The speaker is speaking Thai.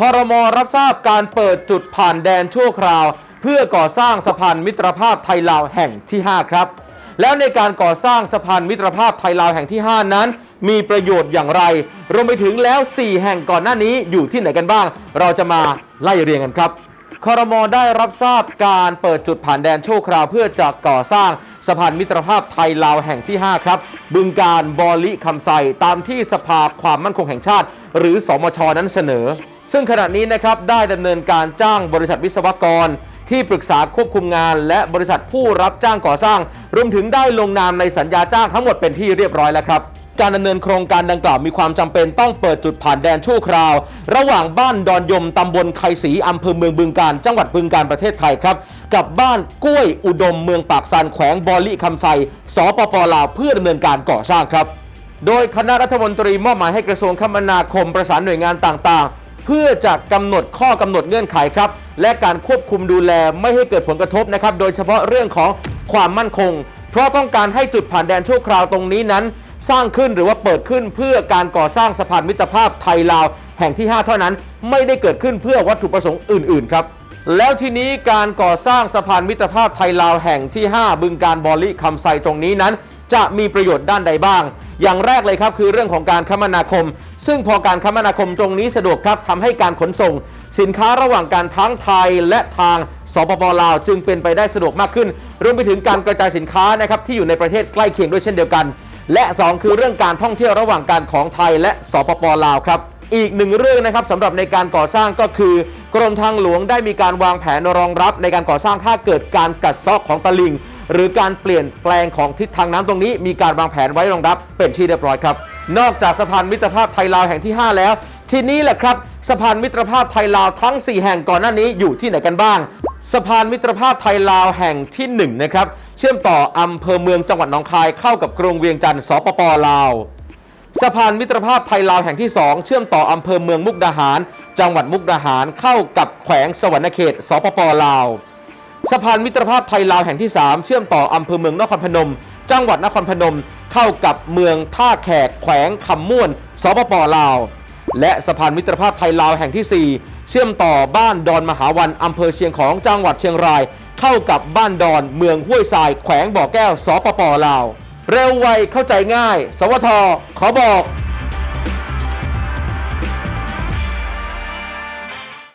คอรมอรับทราบการเปิดจุดผ่านแดนชั่วคราว เพื่อก่อสร้างสะพานมิตรภาพไทยลาวแห่งที่ 5 ครับ แล้วในการก่อสร้างสะพานมิตรภาพไทยลาวแห่งที่ 5 นั้น มีประโยชน์อย่างไร รวมไปถึงแล้ว 4 แห่งก่อนหน้านี้อยู่ที่ไหนกันบ้าง เราจะมาไล่เรียงกันครับคอรมอได้รับทราบการเปิดจุดผ่านแดนชั่วคราว เพื่อจะก่อสร้างสะพานมิตรภาพไทยลาวแห่งที่ 5 ครับ บึงการบอลิคำไซตามที่สภาความมั่นคงแห่งชาติ หรือสมชนั้นเสนอ ซึ่งขณะนี้นะครับได้ดำเนินการจ้างบริษัทวิศวกร ที่ปรึกษาควบคุมงาน และบริษัทผู้รับจ้างก่อสร้าง รวมถึงได้ลงนามในสัญญาจ้างทั้งหมดเป็นที่เรียบร้อยแล้วครับการดำเนินโครงการดังกล่าวมีความจำเป็นต้องเปิดจุดผ่านแดนชั่วคราว ระหว่างบ้านดอนยมตำบลไคศรีอำเภอเมืองบึงการ จังหวัดบึงการประเทศไทยครับ กับบ้านกล้วยอุดมเมืองปากซานแขวงบอลิคำไซสปปลาวเพื่อดำเนินการก่อสร้างครับ โดยคณะรัฐมนตรีมอบหมายให้กระทรวงคมนาคมประสานหน่วยงานต่างๆ เพื่อจะกำหนดข้อกำหนดเงื่อนไขครับ และการควบคุมดูแลไม่ให้เกิดผลกระทบนะครับ โดยเฉพาะเรื่องของความมั่นคง เพราะต้องการให้จุดผ่านแดนชั่วคราวตรงนี้นั้น สร้างขึ้นหรือว่าเปิดขึ้นเพื่อการก่อสร้างสะพานมิตรภาพไทยลาว แห่งที่ 5 เท่านั้น ไม่ได้เกิดขึ้นเพื่อวัตถุประสงค์อื่น ๆ ครับแล้วทีนี้การก่อสร้างสะพานมิตรภาพไทยลาวแห่งที่ 5 บึงการบอลิคำไซตรงนี้นั้น จะมีประโยชน์ด้านใดบ้าง อย่างแรกเลยครับคือเรื่องของการคมนาคม ซึ่งพอการคมนาคมตรงนี้สะดวกครับทำให้การขนส่ง สินค้าระหว่างการทั้งไทยและทางสปปลาวจึงเป็นไปได้สะดวกมากขึ้น รวมไปถึงการกระจายสินค้านะครับที่อยู่ในประเทศใกล้เคียงด้วยเช่นเดียวกัน และ 2 คือเรื่องการท่องเที่ยวระหว่างการของไทยและสปปลาวครับอีกหนึ่งเรื่องนะครับสำหรับในการก่อสร้างก็คือกรมทางหลวงได้มีการวางแผนรองรับในการก่อสร้างถ้าเกิดการกัดเซาะของตลิ่ง หรือการเปลี่ยนแปลงของทิศทางน้ำตรงนี้ มีการวางแผนไว้รองรับเป็นที่เรียบร้อยครับนอกจากสะพานมิตรภาพไทยลาวแห่งที่ 5 แล้ว ทีนี้แหละครับสะพานมิตรภาพไทยลาวทั้ง 4 แห่งก่อนหน้านี้อยู่ที่ไหนกันบ้างสะพานมิตรภาพไทยลาวแห่งที่1นะครับเชื่อมต่ออำเภอเมืองจังหวัดหนองคายเข้ากับกรุงเวียงจันทร์สปปลาวสะพานมิตรภาพไทยลาวแห่งที่ 2 เชื่อมต่ออำเภอเมืองมุกดาหาร จังหวัดมุกดาหารเข้ากับแขวงสวรรณเขตสปปลาว สะพานมิตรภาพไทยลาวแห่งที่ 3 เชื่อมต่ออำเภอเมืองนครพนม จังหวัดนครพนม เข้ากับเมืองท่าแขกแขวงคำม่วนสปปลาว และสะพานมิตรภาพไทยลาวแห่งที่ 4 เชื่อมต่อบ้านดอนมหาวันอำเภอเชียงของจังหวัดเชียงราย เข้ากับบ้านดอนเมืองห้วยทราย แขวงบ่อแก้วสปปลาว เร็วไวเข้าใจง่าย สวทขอบอก